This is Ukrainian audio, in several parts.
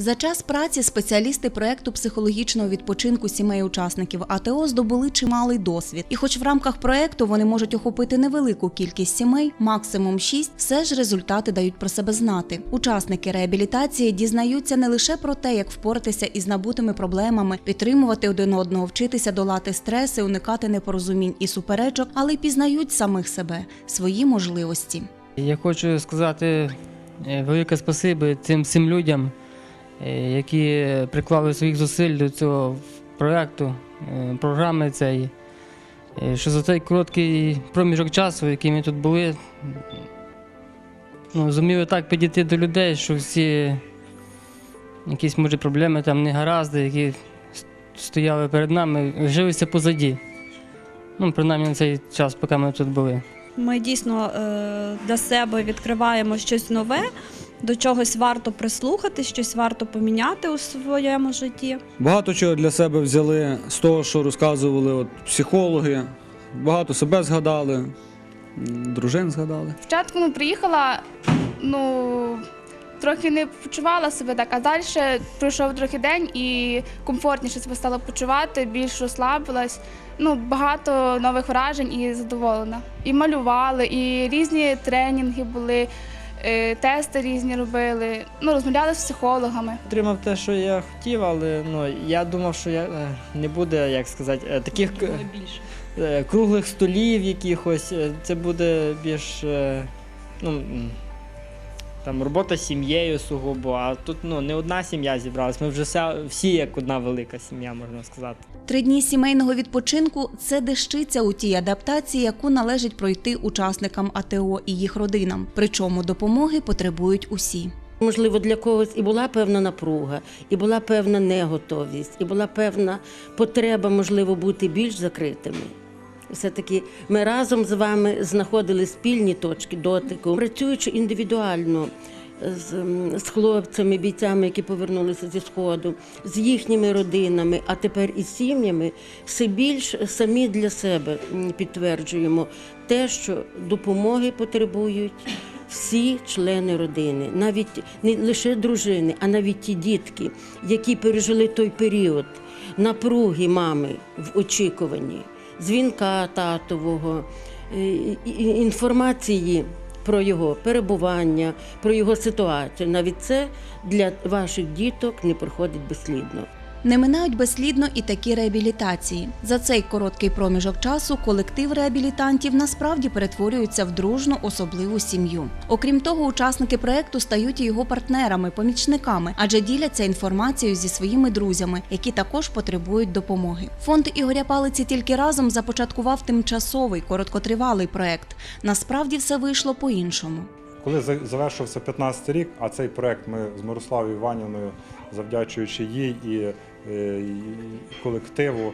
За час праці спеціалісти проекту психологічного відпочинку сімей учасників АТО здобули чималий досвід. І хоч в рамках проекту вони можуть охопити невелику кількість сімей, максимум 6, все ж результати дають про себе знати. Учасники реабілітації дізнаються не лише про те, як впоратися із набутими проблемами, підтримувати один одного, вчитися долати стреси, уникати непорозумінь і суперечок, але й пізнають самих себе, свої можливості. Я хочу сказати е, велике спасибі цим всім людям, які приклали своїх зусиль до цього проєкту, е, програми цієї. Е, Що за цей короткий проміжок часу, який ми тут були, ну, зуміли так підійти до людей, що всі якісь може проблеми, там негаразди, які стояли перед нами, лишилися позаді. Ну, принаймні на цей час, поки ми тут були. Ми дійсно е, для себе відкриваємо щось нове, до чогось варто прислухати, щось варто поміняти у своєму житті. Багато чого для себе взяли з того, що розказували от, психологи. Багато себе згадали, дружин згадали. Спочатку ну, приїхала, ну трохи не почувала себе так, а далі пройшов трохи день і комфортніше себе стала почувати, більш розслабилась. Ну, багато нових вражень і задоволена. І малювали, і різні тренінги були, тести різні робили. Ну, розмовляли з психологами. Отримав те, що я хотів, але ну, я думав, що я, е, не буде, як сказати, е, таких е, круглих столів якихось. Е, Це буде більш е, ну, там, робота з сім'єю сугубо, а тут ну, не одна сім'я зібралась. Ми вже вся, всі як одна велика сім'я, можна сказати. Три дні сімейного відпочинку це дещиця у тій адаптації, яку належить пройти учасникам АТО і їх родинам. Причому допомоги потребують усі. Можливо, для когось і була певна напруга, і була певна неготовість, і була певна потреба, можливо, бути більш закритими. Все-таки ми разом з вами знаходили спільні точки дотику, працюючи індивідуально з, з хлопцями, бійцями, які повернулися зі сходу, з їхніми родинами, а тепер і сім'ями, все більш самі для себе підтверджуємо те, що допомоги потребують всі члени родини, навіть не лише дружини, а навіть ті дітки, які пережили той період напруги мами в очікуванні, дзвінка татового, е, інформації про його перебування, про його ситуацію. Навіть це для ваших діток не проходить безслідно. Не минають безслідно і такі реабілітації. За цей короткий проміжок часу колектив реабілітантів насправді перетворюється в дружну особливу сім'ю. Окрім того, учасники проекту стають і його партнерами, помічниками, адже діляться інформацією зі своїми друзями, які також потребують допомоги. Фонд Ігоря Палиці тільки разом започаткував тимчасовий короткотривалий проект. Насправді все вийшло по-іншому. Коли завершився 15 рік, а цей проект ми з Мирославою Іванівною, завдячуючи їй і, е, колективу,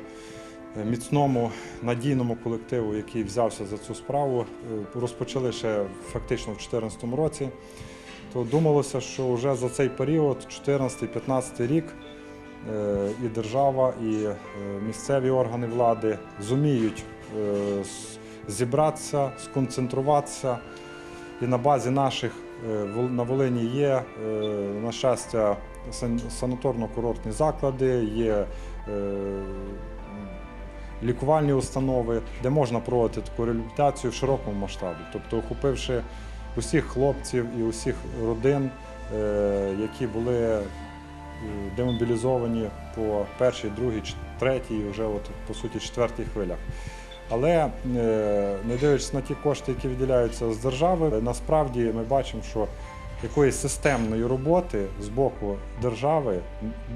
е, міцному надійному колективу, який взявся за цю справу, е, розпочали ще фактично в 2014 році. То думалося, що вже за цей період, 14-15 рік, і держава, і місцеві органи влади зуміють зібратися, сконцентруватися. І на базі наших е, на Волині є, е, на щастя, санаторно-курортні заклади, є е, лікувальні установи, де можна проводити таку реабілітацію в широкому масштабі. Тобто, охопивши усіх хлопців і усіх родин, які були демобілізовані по першій, другій, третій, вже от, по суті четвертій хвилях. Але е, не дивлячись на ті кошти, які виділяються з держави, насправді ми бачимо, що якоїсь системної роботи з боку держави,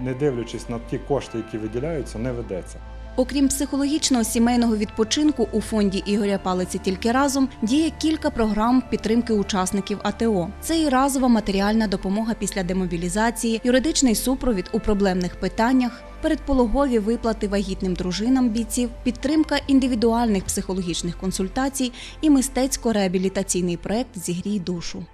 не дивлячись на ті кошти, які виділяються, не ведеться. Окрім психологічного сімейного відпочинку, у фонді Ігоря Палиці тільки разом діє кілька програм підтримки учасників АТО. Це і разова матеріальна допомога після демобілізації, юридичний супровід у проблемних питаннях, передпологові виплати вагітним дружинам бійців, підтримка індивідуальних психологічних консультацій і мистецько-реабілітаційний проект Зігрій душу.